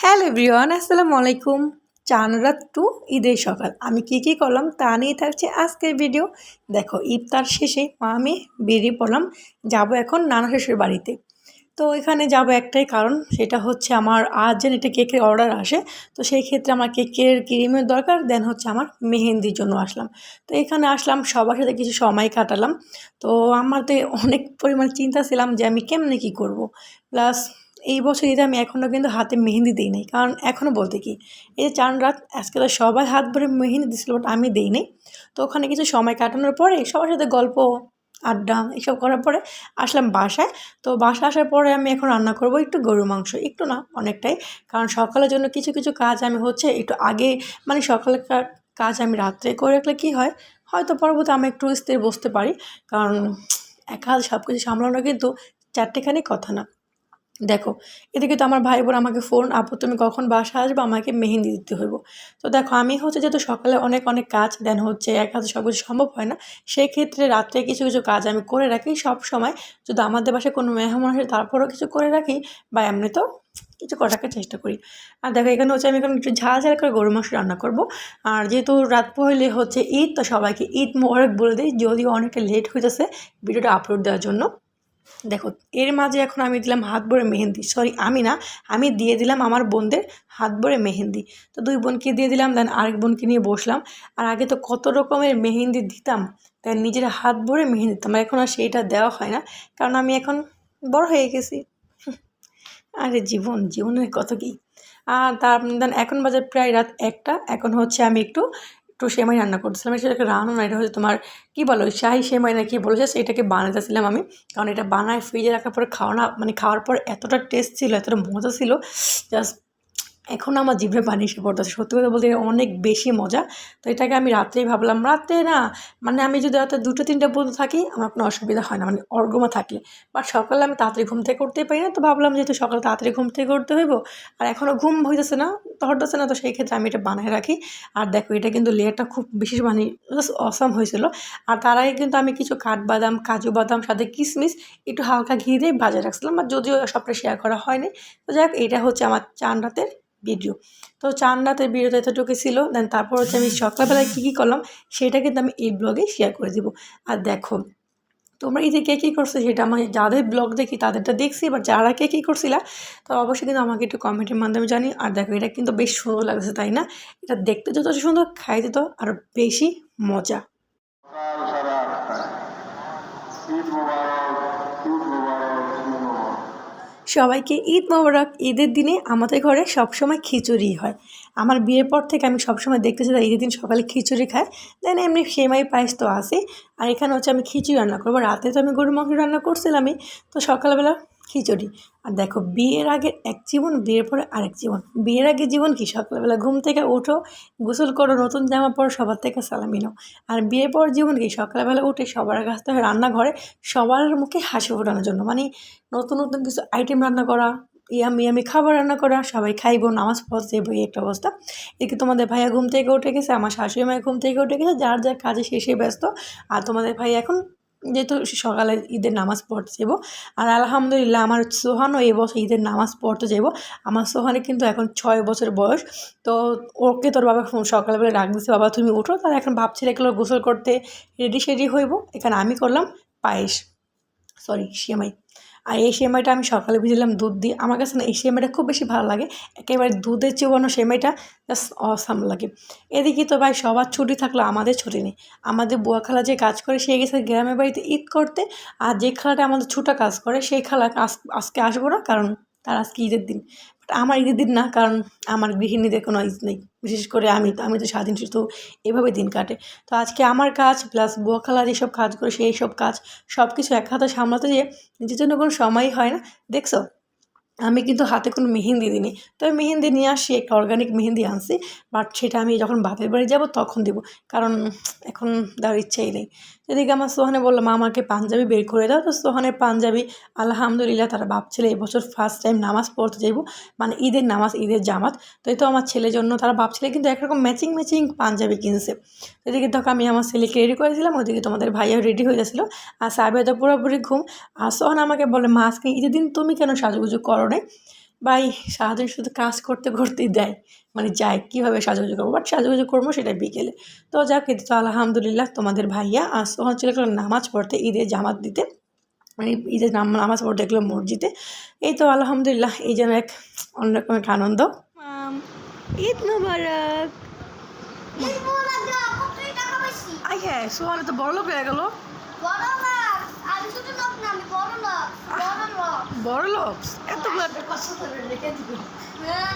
Hello everyone, আসসালামু আলাইকুম। চান রাত টু ঈদের সকাল। আমি কি কি করলাম তা নিয়ে থাকছে আজকের ভিডিও। দেখো, ইফতার শেষে আমি বেরিয়ে পড়লাম। যাব এখন নানা শ্বশুর বাড়িতে। তো এখানে যাব একটাই কারণ, সেটা হচ্ছে আমার আজ যেন এটা কেকের অর্ডার আসে। তো সেই ক্ষেত্রে আমার কেকের ক্রিমের দরকার, দেন হচ্ছে আমার মেহেন্দির জন্য আসলাম। তো এখানে আসলাম, সবার সাথে কিছু সময় কাটালাম। তো আমার তো অনেক পরিমাণ চিন্তা ছিলাম যে আমি কেমনে কী করব। প্লাস এই বছর ঈদে আমি এখনও কিন্তু হাতে মেহেন্দি দিই নাই। কারণ এখনও বলতে কি, এই যে চান রাত, আজকে তো সবাই হাত ভরে মেহেন্দি দিছিল বাট আমি দিই নাই। তো ওখানে কিছু সময় কাটানোর পরে সবার সাথে গল্প, আড্ডা এসব করার পরে আসলাম বাসায়। তো বাসায় আসার পরে আমি এখন রান্না করব একটু গরু মাংস, একটু না, অনেকটাই। কারণ সকালের জন্য কিছু কিছু কাজ আমি হচ্ছে একটু আগে মানে সকালের কাজ আমি রাত্রে করে রাখলে কী হয়, হয়তো পরবর্তী আমি একটু স্থির বসতে পারি। কারণ একা সব কিছু সামলানো কিন্তু চারটেখানি কথা না। দেখো, এদিকে তো আমার ভাই বোন আমাকে ফোন আপু তুমি কখন বাসা আসবে? আমাকে মেহেন্দি দিতে হইব। তো দেখো, আমি হচ্ছে যেহেতু সকালে অনেক অনেক কাজ দেন হচ্ছে এক হাতে সব কিছু সম্ভব হয় না সেই ক্ষেত্রে রাত্রে কিছু কিছু কাজ আমি করে রাখি। সব সময় যদি আমাদের বাসায় কোনো মেহমান আসে, তারপরেও কিছু করে রাখি বা এমনি তো কিছু করাকে চেষ্টা করি। আর দেখো, এখানে হচ্ছে আমি এখন একটু ঝাল ঝাল করে গরু মাংস রান্না করব। আর যেহেতু রাত পহলে হচ্ছে ঈদ, তো সবাইকে ঈদ মোবারক বলে দিই, যদিও অনেকটা লেট হইতেছে, ভিডিওটা আপলোড দেওয়ার জন্য। দেখো, এর মাঝে এখন আমি দিলাম হাত ভরে মেহেন্দি। সরি আমি না, আমি দিয়ে দিলাম আমার বোনদের হাত ভরে মেহেন্দি। তো দুই বোনকে দিয়ে দিলাম দেন আরেক বোনকে নিয়ে বসলাম। আর আগে তো কত রকমের মেহেন্দি দিতাম তাই নিজের হাত ভরে মেহেন্দি দিতাম এখন আর সেইটা দেওয়া হয় না। কারণ আমি এখন বড় হয়ে গেছি। আরে জীবন, জীবনের কত কি? আর তার দেন এখন বাজার প্রায় রাত একটা, এখন হচ্ছে আমি একটু একটু সেমাই রান্না করতেছিলাম সেটাকে রান্না না, এটা হচ্ছে তোমার, কী বলো শাহি সেমাই না কি বলেছে সেটাকে বানাতেছিলাম আমি। কারণ এটা বানায় ফ্রিজে রাখার পরে খাওয়ানো মানে খাওয়ার পর এতটা টেস্ট ছিল, এতটা মজা ছিল জাস্ট এখন আমার জিভে পানি এসে পড়তেছে। সত্যি কথা বলতে অনেক বেশি মজা। তো এটাকে আমি রাত্রেই ভাবলাম, রাত্রে না মানে আমি যদি রাতে দুটো, তিনটে পর্যন্ত থাকি, আমার কোনো অসুবিধা হয় না মানে অর্গমা থাকলে বাট সকালে আমি তাড়াতাড়ি ঘুম থেকে করতেই পারি না, তো ভাবলাম যেহেতু সকালে তাড়াতাড়ি ঘুম থেকে করতে হইব, আর এখনও ঘুম হইতেছে না তো হতেছে না, তো সেই ক্ষেত্রে আমি এটা বানায় রাখি। আর দেখো, এটা কিন্তু লেয়ারটা খুব বেশি মানে অসাম হয়েছিল। আর তার আগে কিন্তু আমি কিছু কাঠবাদাম, কাজু বাদাম, সাথে কিশমিশ একটু হালকা ঘি দিয়ে ভাজা রাখছিলাম, আর যদিও সবটা শেয়ার করা হয়নি। তো যাই হোক, এটা হচ্ছে আমার চান রাতের ভিডিও তো চান রাতের ভিডিওতে এতটুকু ছিল দেন তারপর হচ্ছে আমি সকালবেলায় কী কী করলাম, সেটা কিন্তু আমি এই ব্লগে শেয়ার করে দিব। আর দেখো, তোমরা এই যে কে কী করছ সেটা আমি যাদের ব্লগ দেখি তাদেরটা দেখছি বা যারা কে কী করছিলা তো অবশ্যই কিন্তু আমাকে একটু কমেন্টের মাধ্যমে জানি আর দেখো, এটা কিন্তু বেশ সুন্দর লাগছে তাই না? এটা দেখতে যত সুন্দর, খাইতে তো আরও বেশি মজা। সবাইকে ঈদ মোবারক। ঈদের দিনে আমাদের ঘরে সবসময় খিচুড়ি হয়। আমার বিয়ের পর থেকে আমি সবসময় দেখতেছি ঈদের দিন সকালে খিচুড়ি খায়। দেন এমনি সেমাই পায়েস তো আসে আর এখানে হচ্ছে আমি খিচুড়ি রান্না করব। রাতে তো আমি গরু মাংস রান্না করছিলামই। তো সকালবেলা খিচুড়ি। আর দেখো, বিয়ের আগে এক জীবন, বিয়ের পরে আরেক জীবন। বিয়ের আগে জীবন কি? সকালবেলা ঘুম থেকে ওঠো গোসল করো, নতুন জামা পরো, সবার থেকে সালামি নাও। আর বিয়ের পর জীবন কি? সকালবেলা উঠে সবার কাছ থেকে রান্নাঘরে, সবার মুখে হাসি ফোটানোর জন্য। মানে নতুন নতুন কিছু আইটেম রান্না করা, ইয়ামি খাবার রান্না করা, সবাই খাইবো, নামাজ পড়তে এই একটা অবস্থা। এদিকে তোমাদের ভাইয়া ঘুম থেকে উঠে গেছে? আমার শাশুড়ি মায়ের ঘুম থেকে উঠে গেছে, যার যার কাজে শেষে ব্যস্ত। আর তোমাদের ভাই এখন যেহেতু সকালে ঈদের নামাজ পড়তে যাব। আর আলহামদুলিল্লাহ আমার সোহানও এবছর ঈদের নামাজ পড়তে যাব। আমার সোহানের কিন্তু এখন ছয় বছর বয়স। তো ওকে তোর বাবা সকালবেলা ডাক দিচ্ছে বাবা, তুমি উঠো। তার এখন ভাবছি রেখে গোসল করতে রেডি সেডি হইব। এখানে আমি করলাম পায়েস। সরি সেমাই আর এই সেমাইটা আমি সকালে ভিজলাম দুধ দিয়ে। আমার কাছে না এই সেমাইটা খুব বেশি ভালো লাগে। একেবারে দুধের চেয়ে সেমাইটা জাস্ট অসাম লাগে। এদিকে তো ভাই সবার ছুটি থাকল আমাদের ছুটি নেই। আমাদের বুয়া খালা যে কাজ করে, সে গেছে গ্রামের বাড়িতে ঈদ করতে। আর যে খালাটা আমাদের ছুটা কাজ করে, সেই খালা আজকে আসব না কারণ তার আজকে ঈদের দিন। আমার ঈদের দিন না, কারণ আমার গৃহিণীদের কোনো ঈদ নেই। বিশেষ করে আমি, তো আমি তো স্বাধীন শুধু এভাবে দিন কাটে। তো আজকে আমার কাজ প্লাস বোয়াখালা যেসব কাজ করে, সেই সব কাজ সব কিছু এক হাতে সামলাতে যেয়ে নিজের জন্য কোনো সময়ই হয় না। দেখছ? আমি কিন্তু হাতে কোনো মেহেন্দি দিইনি। তবে মেহেন্দি নিয়ে আসি, একটা অর্গানিক মেহেন্দি আনছি বাট সেটা আমি যখন বাপের বাড়ি যাব তখন দেবো, কারণ এখন দেওয়ার ইচ্ছেই নেই। এদিকে আমার সোহানে বলল, মা, আমাকে পাঞ্জাবি বের করে দাও। তো সোহানের পাঞ্জাবি, আলহামদুলিল্লাহ তারা ভাবছিল এবছর ফার্স্ট টাইম নামাজ পড়তে যাইব মানে ঈদের নামাজ, ঈদের জামাত। তো এই তো আমার ছেলের জন্য, তারা ভাবছিল কিন্তু একরকম ম্যাচিং ম্যাচিং পাঞ্জাবি কিনছে। এদিকে দেখো, আমি আমার ছেলেকে রেডি করেছিলাম ওদিকে তোমাদের ভাইয়া রেডি হয়ে গেছিল, আর সাহেবের তো পুরোপুরি ঘুম। আর সোহান আমাকে বলে মা ঈদের দিন তুমি কেন সাজুগুজু করো নাই ভাই সারাদিন শুধু কাজ করতে করতেই দেয়। মানে যাই কীভাবে সাজুগুজু করব? বাট সাজুগুজু করব সেটা বিকেলে। তো যাক এই তো আলহামদুলিল্লাহ তোমাদের ভাইয়া আজ তখন ছিল নামাজ পড়তে ঈদের জামাত দিতে। মানে ঈদের নাম নামাজ পড়তে গেলো মসজিদে। এই তো আলহামদুলিল্লাহ এই যেন এক অন্যরকম এক আনন্দ ঈদ মুবারক। আই হ্যাঁ সোহানে তো বড় লোক হয়ে গেল বড় না আমি ছোট লোক না আমি বড় লোক বড় লোক বড় লোক। এত হ্যাঁ।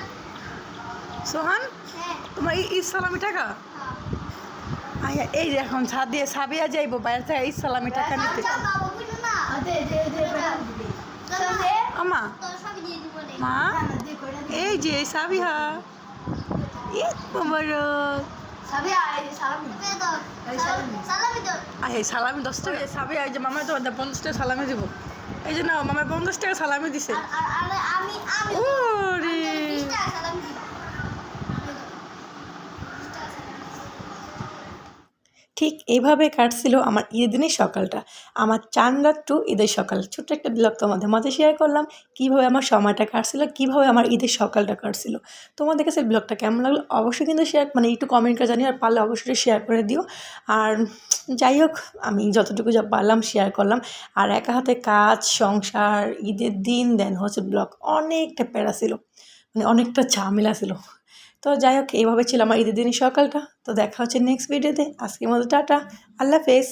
সোহান হ্যাঁ। তোমার এই ঈদ সালামি টাকা আয়া এই যে এখন ছাদ দিয়ে সাবিয়া যাইবো বাইরে থেকে ঈদ সালামি টাকা নিতে। আমা। তোর সবই দিয়ে দিব নে মা এই যে সাবিহা। ঈদ মুবারক আই সালামি। দশ টাকা। সাবিয়া এই যে মামা তো পঞ্চাশ টাকা সালামি দিব। এই যে না মামা পঞ্চাশ টাকা সালামি দিছে ওরে আমি 20 টাকা সালামি দিব ঠিক এইভাবে কাটছিল আমার ঈদের দিনের সকালটা। আমার চান রাত টু ঈদের সকাল। ছোট্ট একটা ব্লগ তোমাদের মাঝে শেয়ার করলাম, কীভাবে আমার সময়টা কাটছিল, কীভাবে আমার ঈদের সকালটা কাটছিল। তোমাদের কাছে ব্লগটা কেমন লাগল অবশ্যই কিন্তু শেয়ার মানে একটু কমেন্ট করে জানিও, আর পারলে অবশ্যই শেয়ার করে দিও। আর যাই হোক, আমি যতটুকু যা পারলাম শেয়ার করলাম। আর একা হাতে কাজ, সংসার, ঈদের দিন দেন হচ্ছে ব্লগ অনেকটা প্যারা ছিল। মানে অনেকটা ঝামেলা ছিল। তো যাই হোক এইভাবে ছিল আমার ঈদের দিনের সকালটা। তো দেখা হচ্ছে নেক্সট ভিডিওতে আজকের মতো টাটা। আল্লাহ হাফেজ।